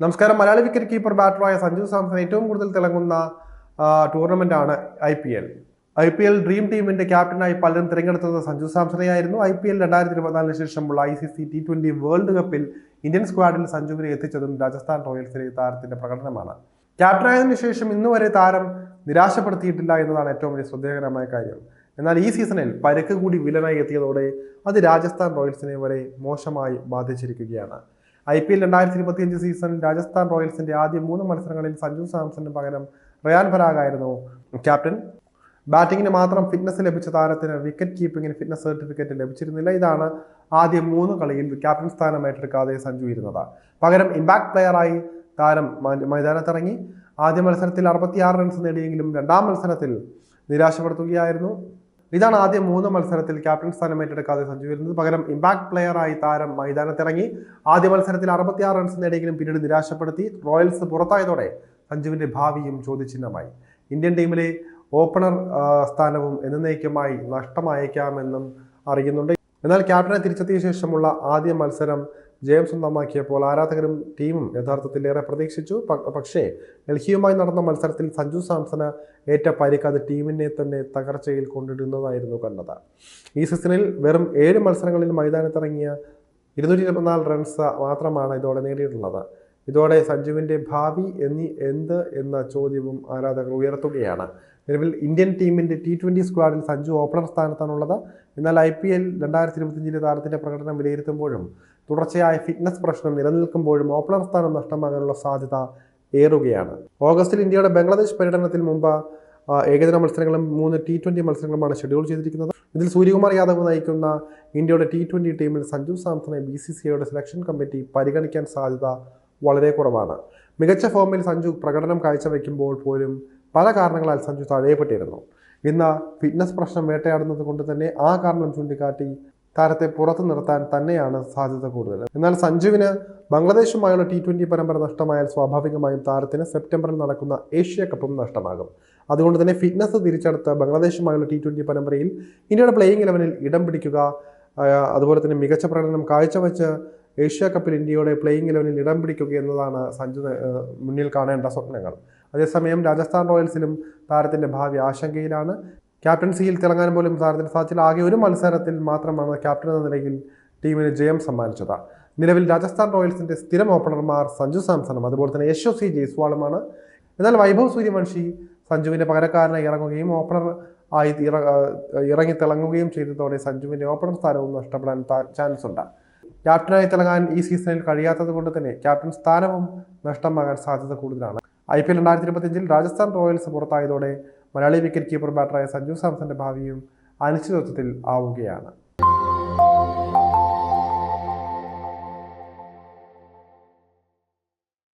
നമസ്കാരം. Malayali wicket keeper ബാറ്ററായ സഞ്ജു സാംസൺ ഏറ്റവും കൂടുതൽ തിളങ്ങുന്ന ടൂർണമെന്റ് ആണ് I P L. I P L dream ടീമിന്റെ ക്യാപ്റ്റനായി പലരും തിരഞ്ഞെടുത്തത് സഞ്ജു സാംസണെയായിരുന്നു. ഐ പി എൽ രണ്ടായിരത്തി ഇരുപത്തിനാലിന് ശേഷമുള്ള I C C T twenty world കപ്പിൽ ഇന്ത്യൻ സ്ക്വാഡിൽ സഞ്ജുവിനെ എത്തിച്ചതും രാജസ്ഥാൻ റോയൽസിലെ താരത്തിന്റെ പ്രകടനമാണ്. ക്യാപ്റ്റനായതിനു ശേഷം ഇന്നുവരെ താരം നിരാശപ്പെടുത്തിയിട്ടില്ല എന്നതാണ് ഏറ്റവും വലിയ ശ്രദ്ധേയകരമായ കാര്യം. എന്നാൽ ഈ സീസണിൽ പരുക്ക് കൂടി വില്ലനായി എത്തിയതോടെ അത് രാജസ്ഥാൻ റോയൽസിനെ വരെ മോശമായി ബാധിച്ചിരിക്കുകയാണ്. ഐ പി എൽ രണ്ടായിരത്തി ഇരുപത്തിയഞ്ച് സീസണിൽ രാജസ്ഥാൻ റോയൽസിന്റെ ആദ്യ മൂന്ന് മത്സരങ്ങളിൽ സഞ്ജു സാംസണിന് പകരം റയാൻ ഫരാഗായിരുന്നു ക്യാപ്റ്റൻ ബാറ്റിങ്ങിന് മാത്രം ഫിറ്റ്നസ് ലഭിച്ച താരത്തിന് വിക്കറ്റ് കീപ്പിംഗിന് ഫിറ്റ്നസ് സർട്ടിഫിക്കറ്റ് ലഭിച്ചിരുന്നില്ല. ഇതാണ് ആദ്യ മൂന്ന് കളിയിൽ ക്യാപ്റ്റൻ സ്ഥാനം ഏറ്റെടുക്കാതെ സഞ്ജു ഇരുന്നത്. പകരം ഇമ്പാക്ട് പ്ലെയറായി താരം മൈതാനത്തിറങ്ങി. ആദ്യ മത്സരത്തിൽ അറുപത്തിയാറ് റൺസ് നേടിയെങ്കിലും രണ്ടാം മത്സരത്തിൽ നിരാശപ്പെടുത്തുകയായിരുന്നു. ഇതാണ് ആദ്യം മൂന്ന് മത്സരത്തിൽ ക്യാപ്റ്റൻ സ്ഥാനം ഏറ്റെടുക്കാതെ സഞ്ജു വരുന്നത്. പകരം ഇമ്പാക്ട് പ്ലെയറായി താരം മൈതാനത്തിറങ്ങി. ആദ്യ മത്സരത്തിൽ അറുപത്തിയാറ് റൺസ് നേടിയെങ്കിലും പിന്നീട് നിരാശപ്പെടുത്തി. റോയൽസ് പുറത്തായതോടെ സഞ്ജുവിന്റെ ഭാവിയും ചോദ്യചിഹ്നമായി. ഇന്ത്യൻ ടീമിലെ ഓപ്പണർ സ്ഥാനവും എന്നേക്കുമായി നഷ്ടമായേക്കാമെന്നും അറിയുന്നുണ്ട്. എന്നാൽ ക്യാപ്റ്റനെ തിരിച്ചെത്തിയ ശേഷമുള്ള ആദ്യ മത്സരം ജയം സ്വന്തമാക്കിയപ്പോൾ ആരാധകരും ടീമും യഥാർത്ഥത്തിൽ ഏറെ പ്രതീക്ഷിച്ചു. പക്ഷേ ഡൽഹിയുമായി നടന്ന മത്സരത്തിൽ സഞ്ജു സാംസന് ഏറ്റ പരിക്ക് അത് ടീമിനെ തന്നെ തകർച്ചയിൽ കൊണ്ടിടുന്നതായിരുന്നു കണ്ടത് ഈ സീസണിൽ വെറും ഏഴ് മത്സരങ്ങളിൽ മൈതാനത്തിറങ്ങിയ ഇരുന്നൂറ്റി ഇരുപത്തിനാല് റൺസ് മാത്രമാണ് ഇതോടെ നേടിയിട്ടുള്ളത്. ഇതോടെ സഞ്ജുവിന്റെ ഭാവി എന്നീ എന്ത് എന്ന ചോദ്യവും ആരാധകർ ഉയർത്തുകയാണ്. നിലവിൽ ഇന്ത്യൻ ടീമിന്റെ ടി ട്വന്റി സ്ക്വാഡിൽ സഞ്ജു ഓപ്പണർ സ്ഥാനത്താണുള്ളത്. എന്നാൽ ഐ പി എൽ രണ്ടായിരത്തി ഇരുപത്തിയഞ്ചിലെ താരത്തിന്റെ പ്രകടനം വിലയിരുത്തുമ്പോഴും തുടർച്ചയായ ഫിറ്റ്നസ് പ്രശ്നം നിലനിൽക്കുമ്പോഴും ഓപ്പണർ സ്ഥാനം നഷ്ടമാകാനുള്ള സാധ്യത ഏറുകയാണ്. ഓഗസ്റ്റിൽ ഇന്ത്യയുടെ ബംഗ്ലാദേശ് പര്യടനത്തിൽ മുമ്പ് ഏകദിന മത്സരങ്ങളും മൂന്ന് ടി ട്വന്റി മത്സരങ്ങളുമാണ് ഷെഡ്യൂൾ ചെയ്തിരിക്കുന്നത്. ഇതിൽ സൂര്യകുമാർ യാദവ് നയിക്കുന്ന ഇന്ത്യയുടെ ടി ട്വന്റി ടീമിൽ സഞ്ജു സാംസണെ ബി സി സി ഐയുടെ സെലക്ഷൻ കമ്മിറ്റി പരിഗണിക്കാൻ സാധ്യത വളരെ കുറവാണ്. മികച്ച ഫോമിൽ സഞ്ജു പ്രകടനം കാഴ്ചവെക്കുമ്പോൾ പോലും പല കാരണങ്ങളാൽ സഞ്ജു തഴയപ്പെട്ടിരുന്നു ഇന്ന് ഫിറ്റ്നസ് പ്രശ്നം വേട്ടയാടുന്നത് കൊണ്ട് തന്നെ ആ കാരണം ചൂണ്ടിക്കാട്ടി താരത്തെ പുറത്തു നിർത്താൻ തന്നെയാണ് സാധ്യത കൂടുതൽ. എന്നാൽ സഞ്ജുവിന് ബംഗ്ലാദേശുമായുള്ള ടി ട്വന്റി പരമ്പര നഷ്ടമായാൽ സ്വാഭാവികമായും താരത്തിന് സെപ്റ്റംബറിൽ നടക്കുന്ന ഏഷ്യ കപ്പും നഷ്ടമാകും. അതുകൊണ്ട് തന്നെ ഫിറ്റ്നസ് തിരിച്ചെടുത്ത് ബംഗ്ലാദേശുമായുള്ള ടി ട്വന്റി പരമ്പരയിൽ ഇന്ത്യയുടെ പ്ലേയിങ് ഇലവനിൽ ഇടം പിടിക്കുക അതുപോലെ തന്നെ മികച്ച പ്രകടനം കാഴ്ചവെച്ച് ഏഷ്യ കപ്പിൽ ഇന്ത്യയുടെ പ്ലേയിങ് ഇലവനിൽ ഇടം പിടിക്കുക എന്നതാണ് സഞ്ജു മുന്നിൽ കാണേണ്ട സ്വപ്നങ്ങൾ. അതേസമയം രാജസ്ഥാൻ റോയൽസിലും താരത്തിന്റെ ഭാവി ആശങ്കയിലാണ്. ക്യാപ്റ്റൻസിയിൽ തിളങ്ങാൻ പോലും താരത്തിന് സാധിച്ചില്ല. ആകെ ഒരു മത്സരത്തിൽ മാത്രമാണ് ക്യാപ്റ്റൻ എന്ന നിലയിൽ ടീമിന് ജയം സമ്മാനിച്ചത്. നിലവിൽ രാജസ്ഥാൻ റോയൽസിന്റെ സ്ഥിരം ഓപ്പണർമാർ സഞ്ജു സാംസണും അതുപോലെ തന്നെ യശോ സി ജയ്സ്വാളുമാണ്. എന്നാൽ വൈഭവ് സൂര്യവംശി സഞ്ജുവിന്റെ പകരക്കാരനായി ഇറങ്ങുകയും ഓപ്പണർ ആയി ഇറ- ഇറങ്ങി തിളങ്ങുകയും ചെയ്തതോടെ സഞ്ജുവിന്റെ ഓപ്പണർ സ്ഥാനവും നഷ്ടപ്പെടാൻ ചാൻസ് ഉണ്ട് ക്യാപ്റ്റനായി തിളങ്ങാൻ ഈ സീസണിൽ കഴിയാത്തത് കൊണ്ട് തന്നെ ക്യാപ്റ്റൻ സ്ഥാനവും നഷ്ടമാകാൻ സാധ്യത കൂടുതലാണ്. ഐ പി എൽ രണ്ടായിരത്തി ഇരുപത്തിയഞ്ചിൽ രാജസ്ഥാൻ റോയൽസ് പുറത്തായതോടെ മലയാളി വിക്കറ്റ് കീപ്പർ ബാറ്ററായ സഞ്ജു സാംസന്റെ ഭാവിയും അനിശ്ചിതത്വത്തിൽ ആവുകയാണ്.